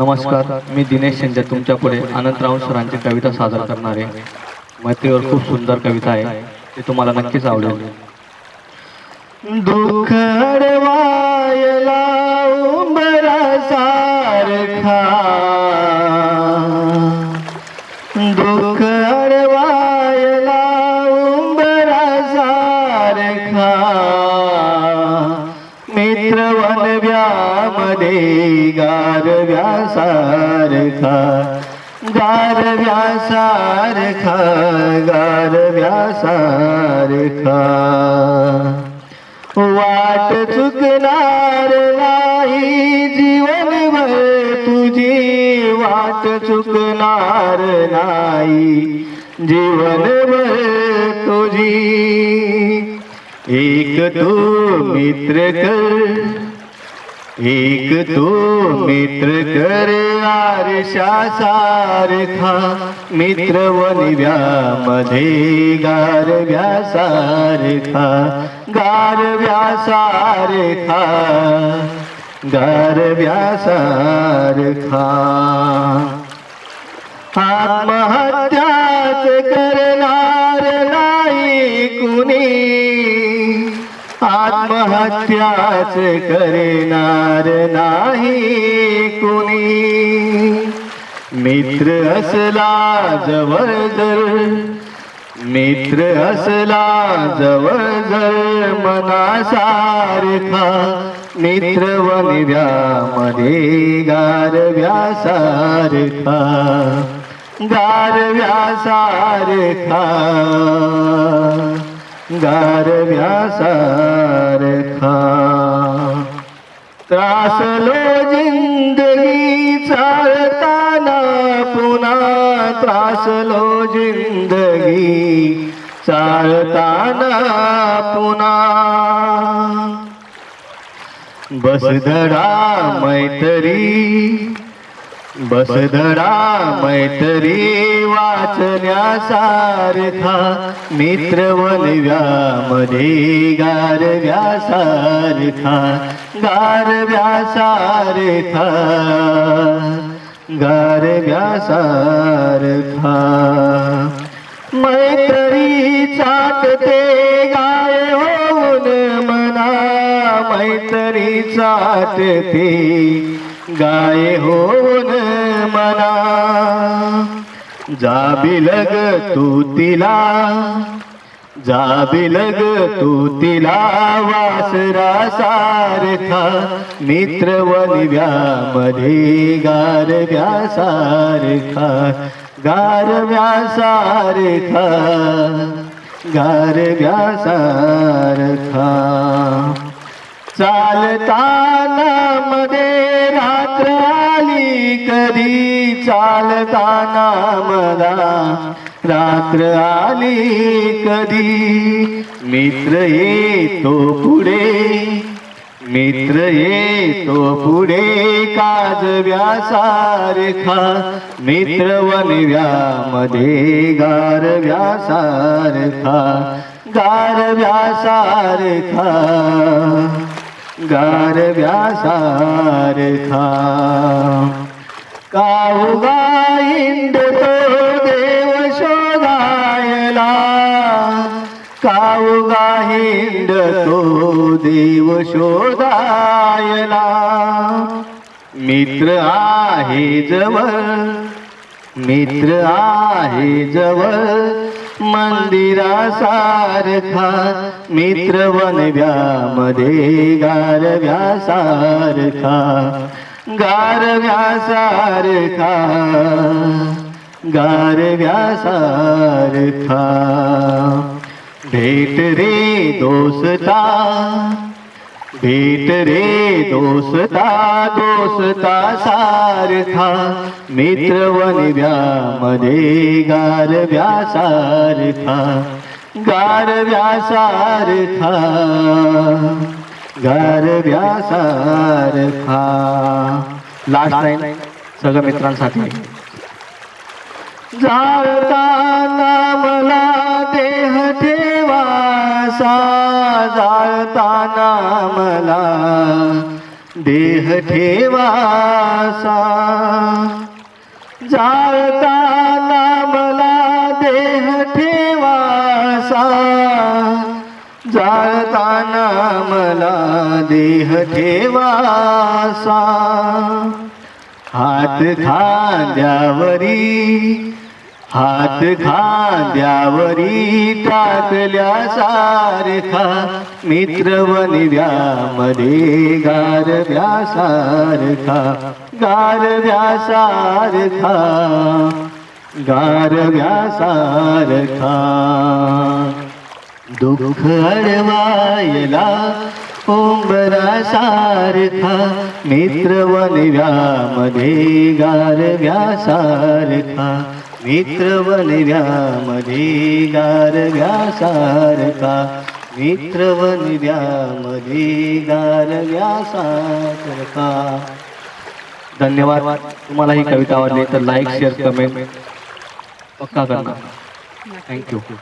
नमस्कार मी दिनेश शिंदे तुमच्यापुढे अनंतराव सरांची कविता सादर करणार आहे. मैत्रीवर खूप सुंदर कविता आहे. ती तुम्हाला नक्कीच आवडेल. दुःख अडवायला उंबरा सारखा. दुःख व्यासारखा गार सारखा गार व्यासारखा वाट चुकणार नाही जीवनभर तुझी वाट चुकणार नाही जीवनभर तुझी. एक तू मित्र कर एक तू मित्र कर आरशा सारखा मित्र वनव्यामध्ये गारव्या सारखा गारव्या सारखा गारव्या सारखा आत्महत्या आत्महत्याच करणार नाही कुणी. मित्र असला जवळ जर मित्र असला जवळ जर मनासारखा मित्र वनव्यामध्ये गारव्या गारव्यासारखा गारव्या सारखा त्रासलो जिंदगी चालताना पुन्हा त्रासलो जिंदगी चालताना पुन्हा. बसधडा मैत्री बसधरा मैत्री वाचण्यासारखा मित्र वनव्यामध्ये गारव्या गारव्यासारखा गारव्यासारखा. मैत्री चाटते गाय होऊन मना मैत्री चाटते गाय होऊन मना जाबिलग तू तिला. जाबिलग तू तिला वासरा सारखा. मित्र वनव्यामध्ये गारव्या सारखा. गारव्या सारखा. गारव्या सारखा. चालताना मध्ये कधी चालताना मला रात्र आली कधी? मित्र येतो पुढे. मित्र येतो पुढे काजव्या सारखा मित्र वनव्यामध्ये गारव्या सारखा गारव्या सारखा गारव्या सारखा काऊगा हिंडतो देव शोधायला. काऊगा हिंडतो देव शोधायला. मित्र आहे जवळ मित्र आहे जवळ मंदिरासारखा. मित्र वनव्यामध्ये गारव्या सारखा गारव्या सारखा गारव्या सारखा भेट रे दोस्ता भेट रे दोस्ता दोस्ता सारखा मित्र वनव्यामध्ये गारव्या सारखा गारव्या लास्ट लाईन सगळ्या मित्रांसाठी. जाळताना मला देह ठेवासा. जाळताना मला देह ठेवासा. जाळताना जाळताना मला देह ठेवासा. हात खांद्यावरी हात खांद्यावरी टाकल्या सारखा मित्रवनिव्यामध्ये गारव्या सारखा गारव्या सारखा गारव्या सारखा दुःख अडवायला ओंबरा सारखा मित्रवनव्यामध्ये गारव्या सारखा मित्रवनव्यामध्ये गारव्या सारखा मित्रवनव्यामध्ये गारव्या सारखा धन्यवाद. तुम्हाला ही कविता आवडली तर लाईक शेअर कमेंट पक्का करणार. थँक्यू